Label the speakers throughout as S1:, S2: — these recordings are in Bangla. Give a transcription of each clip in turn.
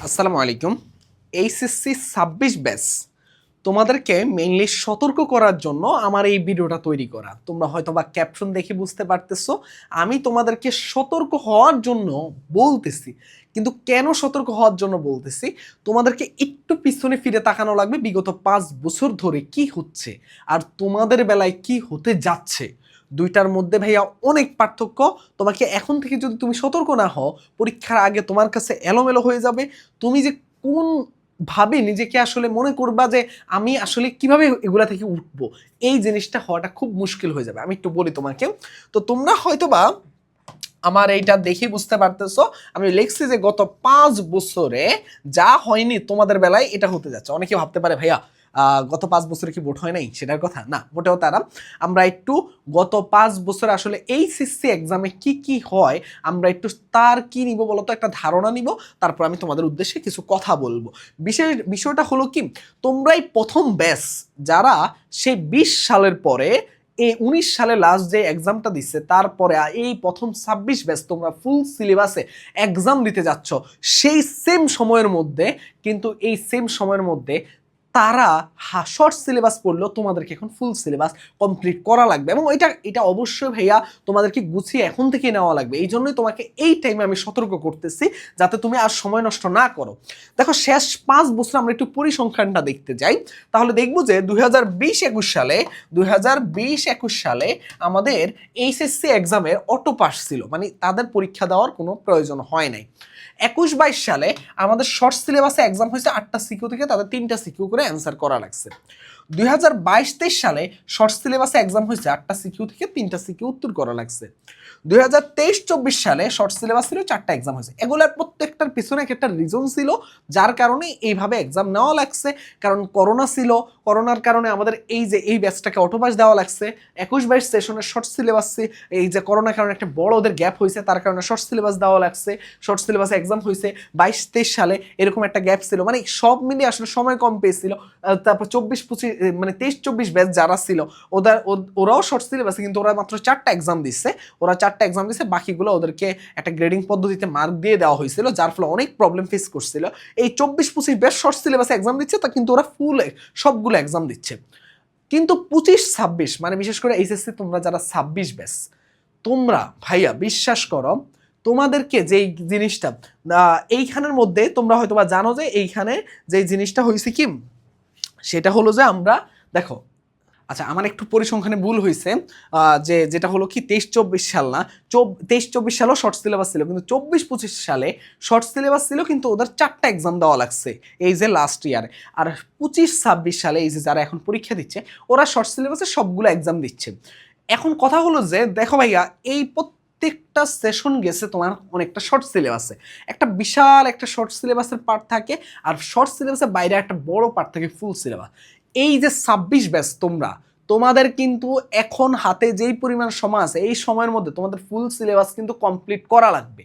S1: আসসালামু আলাইকুম। এইচএসসি ছাব্বিশ ব্যাচ, তোমাদেরকে মেইনলি সতর্ক করার জন্য আমার এই ভিডিওটা তৈরি করা। তোমরা হয়তো বা ক্যাপশন দেখে বুঝতে পারতেছো, আমি তোমাদেরকে সতর্ক হওয়ার জন্য বলতেছি। কিন্তু কেন সতর্ক হওয়ার জন্য বলতেছি? তোমাদেরকে একটু পিছনে ফিরে তাকানো লাগবে, বিগত পাঁচ বছর ধরে কি হচ্ছে, আর তোমাদের বেলায় কি হতে যাচ্ছে। দুইটার মধ্যে ভাইয়া অনেক পার্থক্য। তোমাকে এখন থেকে যদি তুমি সতর্ক না হও, পরীক্ষার আগে তোমার কাছে এলোমেলো হয়ে যাবে। তুমি যে কোন ভাবে নিজেকে আসলে মনে করবা যে আমি আসলে কীভাবে এগুলা থেকে উঠবো, এই জিনিসটা হওয়াটা খুব মুশকিল হয়ে যাবে। আমি একটু বলি তোমাকে। তো তোমরা হয়তোবা আমার এইটা দেখে বুঝতে পারতেছো, আমি লিখছি যে গত পাঁচ বছরে যা হয়নি তোমাদের বেলায় এটা হতে যাচ্ছে। অনেকে ভাবতে পারে, ভাইয়া গত পাঁচ বছরে কি ভোট হয় নাই? সেটার কথা? না, মোটেও তারা আমরা একটু গত পাঁচ বছর আসলে এই সিসি এক্সামে কি কি হয়, আমরা একটু তার কি নিব বলতো? একটা ধারণা নিব, তারপর আমি তোমাদের উদ্দেশ্যে কিছু কথা বলব। বিশেষ, বিষয়টা হলো কি? তোমরাই প্রথম ব্যাস যারা সেই বিশ সালের পরে এই উনিশ সালে লাস্ট যে এক্সামটা দিচ্ছে তারপরে এই প্রথম ছাব্বিশ ব্যাচ তোমরা ফুল সিলেবাসে এক্সাম দিতে যাচ্ছ, সেই সেম সময়ের মধ্যে, কিন্তু এই সেম সময়ের মধ্যে তারা শর্ট সিলেবাস পড়লেও তোমাদেরকে এখন ফুল সিলেবাস কমপ্লিট করা লাগবে এবং এটা এটা অবশ্যই ভাইয়া তোমাদেরকে গুছিয়ে এখন থেকে নেওয়া লাগবে। এই জন্যই তোমাকে এই টাইমে আমি সতর্ক করতেছি যাতে তুমি আর সময় নষ্ট না করো। দেখো, শেষ পাঁচ বছর আমরা একটু পরিসংখ্যানটা দেখতে যাই। তাহলে দেখব যে দুই হাজার বিশ একুশ সালে, দুই হাজার বিশ একুশ সালে আমাদের এইচএসসি এক্সামের অটো পাস ছিল। মানে তাদের পরীক্ষা দেওয়ার কোনো প্রয়োজন হয় নাই। একুশ বাইশ সালে আমাদের শর্ট সিলেবাসে এক্সাম হয়েছে আটটা সিকিউ থেকে, তাদের তিনটা সিকিউ করে অ্যান্সার করা লাগছে। দুই হাজার বাইশ তেইশ সালে শর্ট সিলেবাসে এক্সাম হয়েছে। আটটা সিকিউ থেকে তিনটা সিকিউ উত্তর করা লাগছে। দুই হাজার তেইশ চব্বিশ সালে শর্ট সিলেবাস ছিল চারটা এক্সাম হয়েছে। এগুলোর প্রত্যেকটার পিছনে এক একটা রিজন ছিল, যার কারণে এইভাবে এক্সাম নেওয়া লাগছে। কারণ করোনা ছিল করোনার কারণে আমাদের এই যে, এই ব্যাচটাকে অটোপাস দেওয়া লাগছে। একুশ বাইশ সেশনের শর্ট সিলেবাস এই যে করোনার কারণে একটা বড় ওদের গ্যাপ হয়েছে, তার কারণে শর্ট সিলেবাস দেওয়া লাগছে। শর্ট সিলেবাসে এক্সাম হয়েছে। বাইশ তেইশ সালে এরকম একটা গ্যাপ ছিল। মানে সব মিলিয়ে আসলে সময় কম পেয়েছিল। তারপর চব্বিশ পঁচিশ মানে তেইশ, চব্বিশ ব্যাচ যারা ছিল ওদের ওরাও শর্ট সিলেবাসে কিন্তু ওরা মাত্র চারটা এক্সাম দিচ্ছে ওরা চারটা এক্সাম দিচ্ছে বাকিগুলো ওদেরকে একটা গ্রেডিং পদ্ধতিতে মার্ক দিয়ে দেওয়া হয়েছিল, যার ফলে অনেক প্রবলেম ফেস করছিল। এই চব্বিশ, পঁচিশ ব্যাচ শর্ট সিলেবাসে এক্সাম দিচ্ছে, তা কিন্তু ওরা ফুল সবগুলো এক্সাম দিচ্ছে। কিন্তু পঁচিশ, ছাব্বিশ মানে বিশেষ করে এইচএসসি তোমরা যারা ছাব্বিশ ব্যাচ তোমরা ভাইয়া বিশ্বাস করো, তোমাদেরকে যেই জিনিসটা এইখানের মধ্যে তোমরা হয়তো বা জানো যে এইখানে যে জিনিসটা হয়েছে কি? সেটা হলো যে আমরা, দেখো আচ্ছা আমার একটু পরিসংখ্যানে ভুল হয়েছে যে যেটা হলো কি, তেইশ চব্বিশ সাল না তেইশ চব্বিশ সালেও শর্ট সিলেবাস ছিল, কিন্তু চব্বিশ পঁচিশ সালে শর্ট সিলেবাস ছিল, কিন্তু ওদের চারটা এক্সাম দেওয়া লাগছে, এই যে লাস্ট ইয়ারে আর পঁচিশ ছাব্বিশ সালে এই যে যারা এখন পরীক্ষা দিচ্ছে, ওরা শর্ট সিলেবাসে সবগুলো এক্সাম দিচ্ছে। এখন কথা হলো যে, দেখো ভাইয়া, এই প্রত্যেকটা সেশন গেছে তোমার অনেকটা শর্ট সিলেবাসে একটা বিশাল একটা শর্ট সিলেবাসের পার্ট থাকে আর শর্ট সিলেবাসের বাইরে একটা বড় পার্ট থাকে ফুল সিলেবাস এই যে ছাব্বিশ ব্যাচ তোমরা, তোমাদের কিন্তু এখন হাতে যেই পরিমাণ সময় আছে, এই সময়ের মধ্যে তোমাদের ফুল সিলেবাস কিন্তু কমপ্লিট করা লাগবে।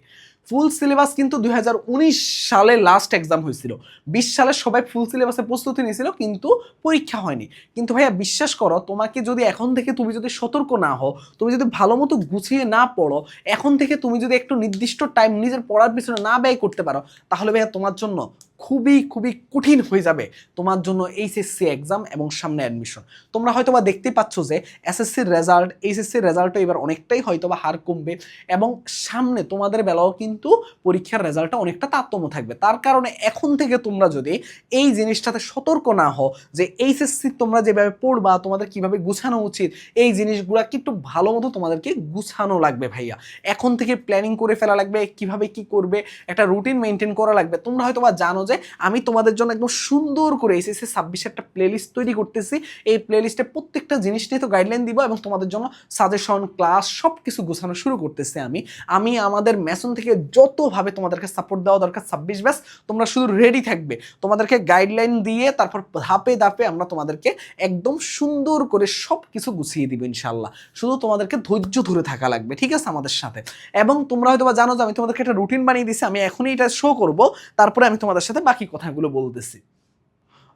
S1: ফুল সিলেবাস কিন্তু দুই হাজার উনিশ সালে লাস্ট এক্সাম হয়েছিল। বিশ সালে সবাই ফুল সিলেবাসে প্রস্তুতি নিয়েছিল, কিন্তু পরীক্ষা হয়নি। কিন্তু ভাইয়া, বিশ্বাস করো, তোমাকে যদি এখন থেকে তুমি যদি সতর্ক না হও, তুমি যদি ভালো মতো গুছিয়ে না পড়ো, এখন থেকে তুমি যদি একটু নির্দিষ্ট টাইম নিজের পড়ার পিছনে না ব্যয় করতে পারো, তাহলে ভাইয়া তোমার জন্য খুবই খুবই কঠিন হয়ে যাবে তোমার জন্য এইচএসসি এক্সাম এবং সামনে অ্যাডমিশন তোমরা হয়তো বা দেখতে পাচ্ছ যে এসএসসির রেজাল্ট এইচএসসির রেজাল্টও এবার অনেকটাই হয়তো বা হার কমবে এবং সামনে তোমাদের বেলাও কিন্তু পরীক্ষার রেজাল্টটা অনেকটা তারতম্য থাকবে। তার কারণে এখন থেকে তোমরা যদি এই জিনিসটাতে সতর্ক না হও যে এইচএসসি তোমরা যেভাবে পড়বা, তোমাদের কীভাবে গুছানো উচিত, এই জিনিসগুলো কিন্তু ভালো মতো তোমাদেরকে গুছানো লাগবে ভাইয়া? এখন থেকে প্ল্যানিং করে ফেলা লাগবে কীভাবে কি করবে, একটা রুটিন মেনটেন করা লাগবে। তোমরা হয়তো বা জানো যে আমি তোমাদের জন্য একদম সুন্দর করে এসএসসি ছাব্বিশে একটা প্লেলিস্ট তৈরি করতেছি। এই প্লেলিস্টে প্রত্যেকটা জিনিস নিয়ে তো গাইডলাইন দিব এবং তোমাদের জন্য সাজেশন ক্লাস সব কিছু গোছানো শুরু করতেছি আমি। আমি আমাদের মেশন থেকে যতভাবে তোমাদেরকে সাপোর্ট দেওয়া দরকার, ছাব্বিশ ব্যাস, তোমরা শুধু রেডি থাকবে। তোমাদেরকে গাইডলাইন দিয়ে তারপর ধাপে ধাপে আমরা তোমাদেরকে একদম সুন্দর করে সব কিছু গুছিয়ে দিব ইনশাল্লাহ শুধু তোমাদেরকে ধৈর্য ধরে থাকা লাগবে, ঠিক আছে, আমাদের সাথে? এবং তোমরা হয়তো জানো যে আমি তোমাদেরকে একটা রুটিন বানিয়ে দিছি, আমি এখনই এটা শো করব। তারপরে আমি তোমাদের সাথে বাকি কথাগুলো বলতেছি।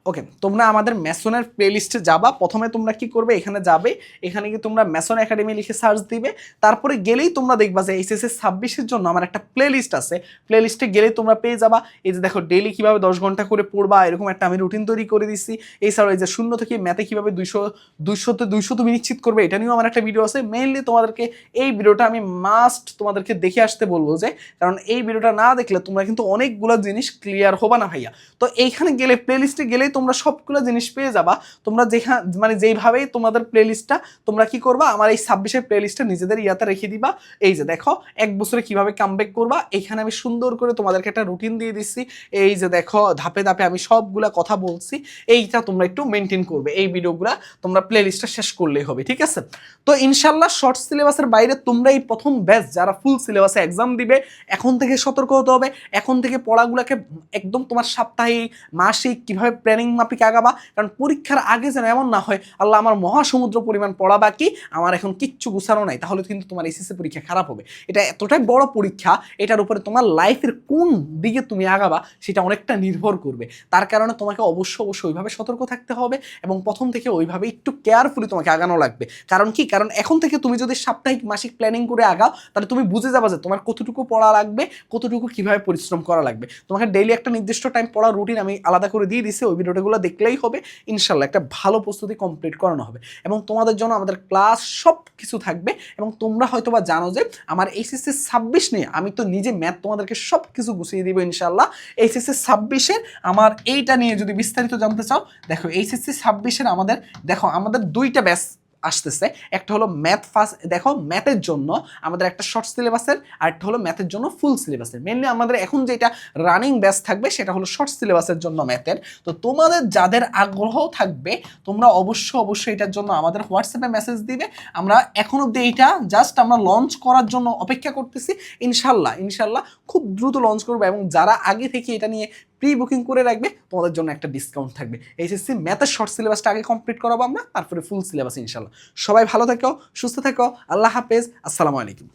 S1: ওকে তোমরা আমাদের ম্যাসনের প্লেলিস্টে যাবা। প্রথমে তোমরা কি করবে? এখানে যাবে। এখানে কি তোমরা ম্যাসন একাডেমি লিখে সার্চ দিবে। তারপরে গেলেই তোমরা দেখবা যে এইচএসএ ছাব্বিশের জন্য আমার একটা প্লেলিস্ট আছে। প্লেলিস্টে গেলেই তোমরা পেয়ে যাবা। এই যে দেখো ডেইলি কীভাবে দশ ঘণ্টা করে পড়বা, এরকম একটা আমি রুটিন তৈরি করে দিচ্ছি এছাড়াও এই যে শূন্য থেকে ম্যাথে কীভাবে দুইশো দুইশোতে দুইশো তুমি নিশ্চিত করবে, এটা নিয়েও আমার একটা ভিডিও আছে। মেইনলি তোমাদেরকে এই ভিডিওটা আমি মাস্ট তোমাদেরকে দেখে আসতে বলব যে, কারণ এই ভিডিওটা না দেখলে তোমরা কিন্তু অনেকগুলো জিনিস ক্লিয়ার হবা না ভাইয়া। তো এইখানে গেলে প্লেলিস্টে গেলেই তোমরা সবগুলো জিনিস পেয়ে যাবা। তোমরা যেখানে মানে যেইভাবেই তোমাদের প্লেলিস্টটা তোমরা কি করবা? আমার এই ছাব্বিশের প্লেলিস্টটা নিজেদের ইয়াতে রেখে দিবা। এই যে দেখো, এক বছরে কীভাবে কামব্যাক করবা? এখানে আমি সুন্দর করে তোমাদেরকে একটা রুটিন দিয়ে দিচ্ছি। এই যে দেখো, ধাপে ধাপে আমি সবগুলা কথা বলছি। এইটা তোমরা একটু মেনটেন করবে। এই ভিডিওগুলা তোমরা প্লেলিস্টটা শেষ করলেই হবে, ঠিক আছে? তো ইনশাল্লাহ শর্ট সিলেবাসের বাইরে তোমরা এই প্রথম ব্যাচ যারা ফুল সিলেবাসে এক্সাম দিবে, এখন থেকে সতর্ক হতে হবে। এখন থেকে পড়াগুলোকে একদম তোমার সাপ্তাহিক, মাসিক কীভাবে প্ল্যানিং মাফিক আগাবা? কারণ পরীক্ষার আগে যেন এমন না হয়, আল্লাহ আমার মহাসমুদ্র পরিমাণ পড়া বাকি, আমার এখন কিচ্ছু গুছানো নাই, তাহলে কিন্তু তোমার এসএসসি পরীক্ষা খারাপ হবে। এটা এতটাই বড় পরীক্ষা, এটার উপরে তোমার লাইফের কোন দিকে তুমি আগাবা, সেটা অনেকটা নির্ভর করবে। তার কারণে তোমাকে অবশ্য অবশ্যই ওইভাবে সতর্ক থাকতে হবে এবং প্রথম থেকে ওইভাবে একটু কেয়ারফুলি তোমাকে আগানো লাগবে। কারণ কি? কারণ এখন থেকে তুমি যদি সাপ্তাহিক মাসিক প্ল্যানিং করে আগাও, তাহলে তুমি বুঝে যাবা যে তোমার কতটুকু পড়া লাগবে, কতটুকু কীভাবে পরিশ্রম করা লাগবে। তোমাকে ডেইলি একটা নির্দিষ্ট টাইম পড়ার রুটিন আমি আলাদা করে দিয়ে দিছি, ওই ভিডিওগুলো দেখলেই হবে, ইনশাল্লাহ একটা ভালো প্রস্তুতি কমপ্লিট করানো হবে। এবং তোমাদের জন্য আমাদের ক্লাস সব কিছু থাকবে এবং তোমরা হয়তো বা জানো যে আমার এইচএসসি ছাব্বিশ নিয়ে আমি তো নিজে ম্যাথ তোমাদেরকে সব কিছু গুছিয়ে দিব ইনশাল্লাহ। এইচএসসি ছাব্বিশের আমার এইটা নিয়ে যদি বিস্তারিত জানতে চাও, দেখো এইচএসসি ছাব্বিশের আমাদের, দেখো আমাদের দুইটা ব্যাচ আসতেছে। একটা হলো ম্যাথ ফার্স্ট দেখো ম্যাথের জন্য আমাদের একটা শর্ট সিলেবাসের আর একটা হলো ম্যাথের জন্য ফুল সিলেবাসের মেনলি আমাদের এখন যেটা রানিং ব্যাচ থাকবে সেটা হলো শর্ট সিলেবাসের জন্য ম্যাথের তো তোমাদের যাদের আগ্রহ থাকবে, তোমরা অবশ্য অবশ্যই এটার জন্য আমাদের হোয়াটসঅ্যাপে মেসেজ দিবে। আমরা এখন অব্দি এইটা জাস্ট আমরা লঞ্চ করার জন্য অপেক্ষা করতেছি। ইনশাল্লাহ ইনশাল্লাহ খুব দ্রুত লঞ্চ করব এবং যারা আগে থেকে এটা নিয়ে প্রি বুকিং করে রাখবে, তোমাদের জন্য একটা ডিসকাউন্ট থাকবে। এইচএসসি ম্যাথের শর্ট সিলেবাসটা আগে কমপ্লিট করাবো আমরা, তারপরে ফুল সিলেবাস ইনশাল্লাহ সবাই ভালো থাকো, সুস্থ থাকো, আল্লাহ হাফেজ, আসসালামু আলাইকুম।